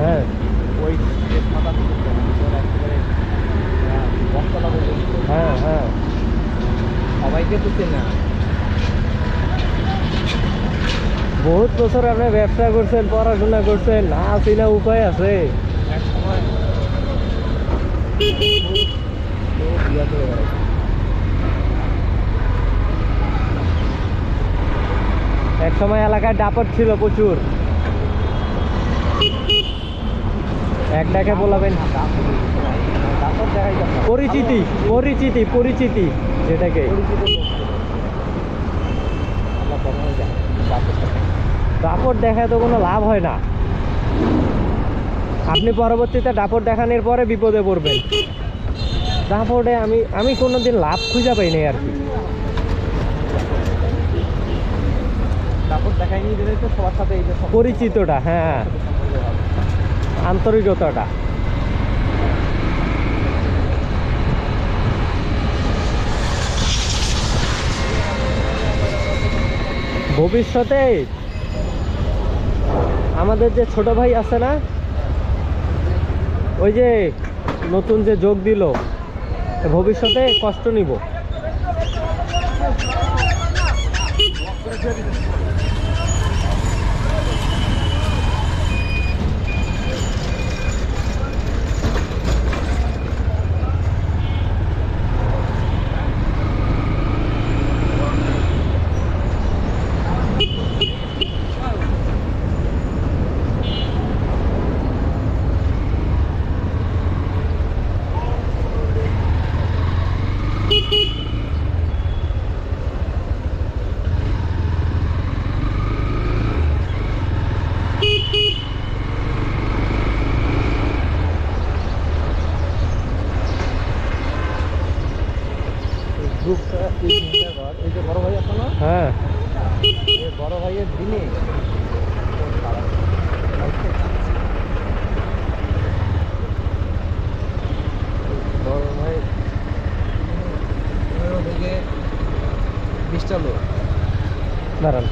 হ্যাঁ ওই। হ্যাঁ হ্যাঁ সবাইকে তো চেনে না। বহুত বছর আপনি ব্যবসা করছেন পড়াশোনা করছেন না চিনা উপায় আছে। এক সময় এলাকায় ডাপট ছিল প্রচুর এক ডাকে বলাবেন দাপট দাপট পরিচিতি পরিচিতি পরিচিতি যেটাকে। দাপট দেখায় তো কোনো লাভ হয় না। আপনি পরবর্তীতে ডাপট দেখানোর পরে বিপদে পড়বেন। ডাপটে আমি আমি কোনোদিন লাভ খুঁজে পাই নাই আর কি। দাপট দেখাই নিয়ে দিলে তো সবার সাথে এই যে পরিচিতটা হ্যাঁ। আন্তরিকতাটা। ভবিষ্যতে আমাদের যে ছোট ভাই আছে না, ওই যে নতুন যে যোগ দিল, ভবিষ্যতে কষ্ট নিব। হ্যাঁ। বড় ভাইয়ের দিনে বড় ভাই থেকে বিশটা লোক। দাঁড়ান।